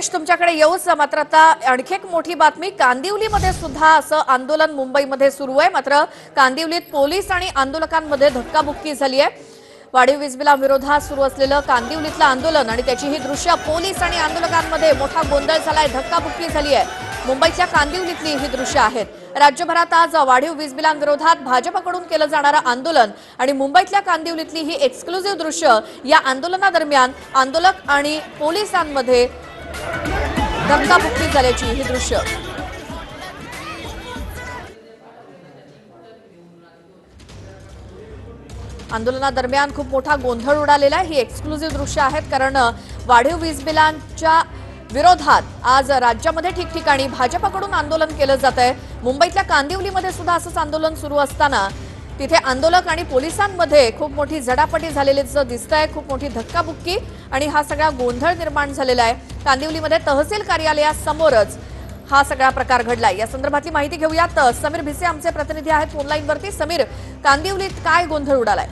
गणेश तुमच्याकडे येऊच मात्र आता आणखी एक मोठी बातमी. कांदिवलीमध्ये सुद्धा असं आंदोलन मुंबईमध्ये सुरू आहे. मात्र कांदिवलीत पोलीस आणि आंदोलकांमध्ये धक्काबुक्की झाली आहे. वाढीव वीज बिलाविरोधात सुरू असलेलं कांदिवलीतलं आंदोलन आणि त्याची ही दृश्य पोलीस आणि आंदोलकांमध्ये मोठा गोंधळ झालाय धक्काबुक्की झाली आहे. मुंबईच्या कांदिवलीतली ही दृश्य आहेत. राज्यभरात आज वाढीव वीज बिलांविरोधात भाजपकडून केलं जाणारं आंदोलन आणि मुंबईतल्या कांदिवलीतली ही एक्सक्लुझिव्ह दृश्य या आंदोलनादरम्यान आंदोलक आणि पोलिसांमध्ये धक्काबुक्की झाल्याची ही दृश्य. आंदोलनादरम्यान खूप मोठा गोंधळ उडालेला आहे. ही एक्सक्लुझिव्ह दृश्य आहेत कारण वाढीव वीज बिलांच्या विरोधात आज राज्यामध्ये ठिकठिकाणी भाजपाकडून आंदोलन केलं जात आहे मुंबईतल्या कांदिवलीमध्ये सुद्धा असंच आंदोलन सुरू असताना तिथे आंदोलक आणि पोलिसांमध्ये खूप मोठी झडापटी झालेलीचं दिसत आहे खूप मोठी धक्काबुक्की आणि हा सगळा गोंधळ निर्माण झालेला आहे. कांदिवलीमध्ये तहसील कार्यालयासमोरच हा सगळा प्रकार घडलाय. या संदर्भातली माहिती घेऊयात. समीर भिसे आमचे प्रतिनिधी आहेत फोनलाईन वरती समीर कांदिवलीत काय गोंधळ उडालाय?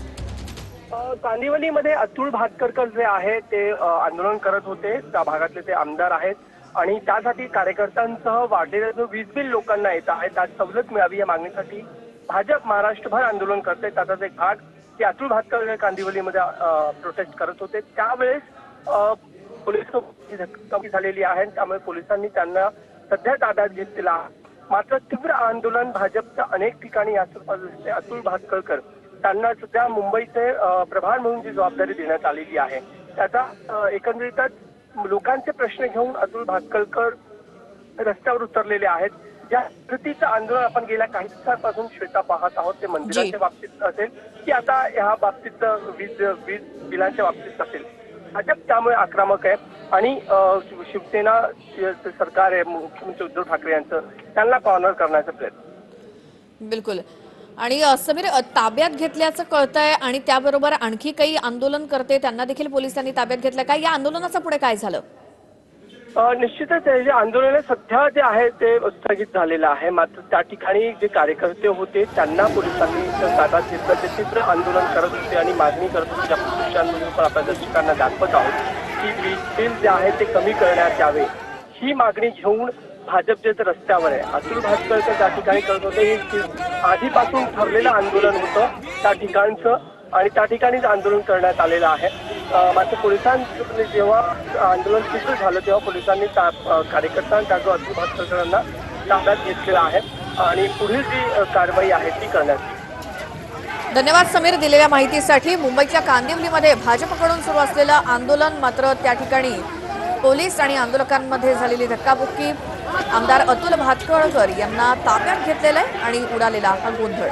कांदिवलीमध्ये अतुल भातकरकर जे आहे ते आंदोलन करत होते. त्या भागातले ते आमदार आहेत. आणि त्यासाठी कार्यकर्त्यांसह वाढलेला जो वीज बिल लोकांना येत आहे त्यात सवलत मिळावी या मागणीसाठी भाजप महाराष्ट्रभर आंदोलन करते त्याचाच एक भाग ते अतुल भातकर कांदिवलीमध्ये प्रोटेस्ट करत होते. त्यावेळेस पोलीस कमी झालेली आहे त्यामुळे पोलिसांनी त्यांना सध्या ताब्यात घेतलेला मात्र तीव्र आंदोलन भाजपच्या अनेक ठिकाणी दिसते अतुल भातकळकर त्यांना सध्या मुंबईचे प्रभार म्हणून जी जबाबदारी देण्यात आलेली आहे. त्याचा एकंदरीतच लोकांचे प्रश्न घेऊन अतुल भातकळकर रस्त्यावर उतरलेले आहेत. ज्या पद्धतीचं आंदोलन आपण गेल्या काही दिवसांपासून श्वेता पाहत आहोत. ते मंदिराच्या बाबतीत असेल की आता ह्या बाबतीत वीज वीज बिलांच्या बाबतीत असेल. भाजप त्यामुळे आक्रमक आहे. आणि शिवसेना सरकार आहे मुख्यमंत्री उद्धव ठाकरे यांचं त्यांना कॉर्नर करण्याचा प्रयत्न. बिलकुल. आणि समीर ताब्यात घेतल्याचं कळतंय आणि त्याबरोबर आणखी काही आंदोलन करते त्यांना देखील पोलिसांनी ताब्यात घेतलं. काय या आंदोलनाचं पुढे काय झालं? निश्चितच हे जे आंदोलन आहे सध्या जे आहे ते स्थगित झालेलं आहे. मात्र त्या ठिकाणी जे कार्यकर्ते होते त्यांना पोलिसांनी ताब्यात घेतलं ते तीव्र आंदोलन करत होते आणि मागणी करत होते. ज्या दृश्यांमधून पण आपल्या दर्शकांना दाखवत आहोत की वीज बिल जे आहे ते कमी करण्यात यावे. ही मागणी घेऊन भाजप जे तर रस्त्यावर आहे अतुल भातकरकर त्या ठिकाणी करत होते. हे आधीपासून ठरलेलं आंदोलन होतं त्या ठिकाणचं आणि त्या ठिकाणीच आंदोलन करण्यात आलेलं आहे. मात्र पोलिसांनी जेव्हा आंदोलन तीव्र झालं तेव्हा पोलिसांनी त्या कार्यकर्त्यांचा जो अतुल भातकरकरांना ताब्यात घेतलेला आहे आणि पुढील जी कारवाई आहे ती करण्यात धन्यवाद समीर दिलेल्या माहितीसाठी. मुंबईच्या कांदिवलीमध्ये भाजपकडून सुरू असलेलं आंदोलन मात्र त्या ठिकाणी पोलीस आणि आंदोलकांमध्ये झालेली धक्काबुक्की. आमदार अतुल भातकळकर यांना ताब्यात घेतलेलं आहे आणि उडालेला हा गोंधळ.